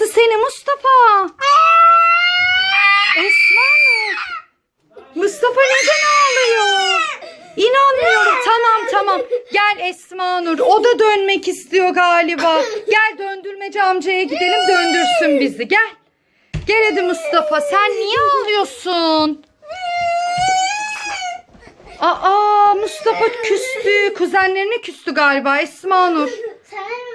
yaptı seni Mustafa? Esma Nur. Mustafa neden ağlıyor? İnanmıyorum. Tamam tamam. Gel Esma Nur. O da dönmek istiyor galiba. Gel döndürmeci amcaya gidelim döndürsün bizi. Gel. Gel hadi Mustafa. Sen niye ağlıyorsun? Aa Mustafa küstü. Kuzenlerine küstü galiba Esma Nur. Sanırım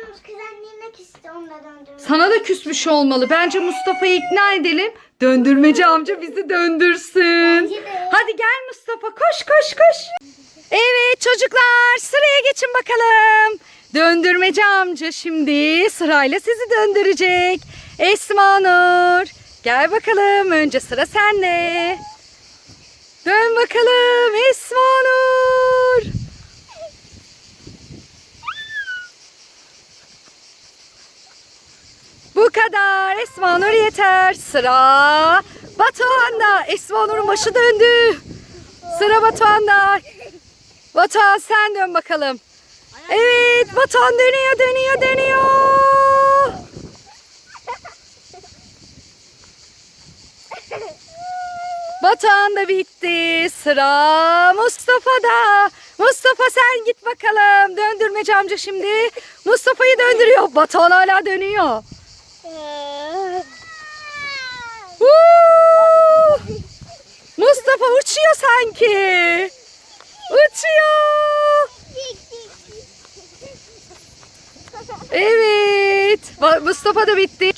Sana da küsmüş olmalı. Bence Mustafa'yı ikna edelim. Döndürmeci amca bizi döndürsün. Hadi gel Mustafa koş koş koş. Evet çocuklar sıraya geçin bakalım. Döndürmeci amca şimdi sırayla sizi döndürecek. Esma Nur gel bakalım önce sıra sende. Dön bakalım Esma Nur. Bu kadar. Esma Nur yeter. Sıra Batuhan'da. Esma Nur'un başı döndü. Sıra Batuhan'da. Batuhan sen dön bakalım. Evet Batuhan dönüyor dönüyor dönüyor. Batuhan da bitti. Sıra Mustafa'da. Mustafa sen git bakalım. Döndürmeci amca şimdi. Mustafa'yı döndürüyor. Batuhan hala dönüyor. Mustafa uçuyor sanki. Uçuyor. Evet. Mustafa da bitti.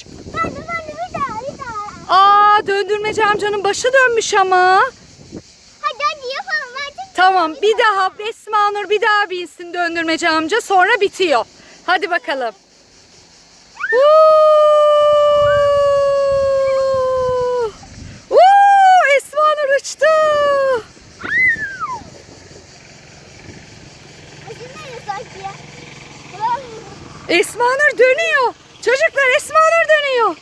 Aa döndürmeci amcanın başı dönmüş ama. Hadi hadi yapalım artık. Tamam bir daha Esma Nur bir daha binsin döndürmeci amca sonra bitiyor. Hadi bakalım. Woo! Woo! Esma Nur uçtu. Acımıyor sanki ya. Esma Nur dönüyor. Çocuklar Esma Nur dönüyor.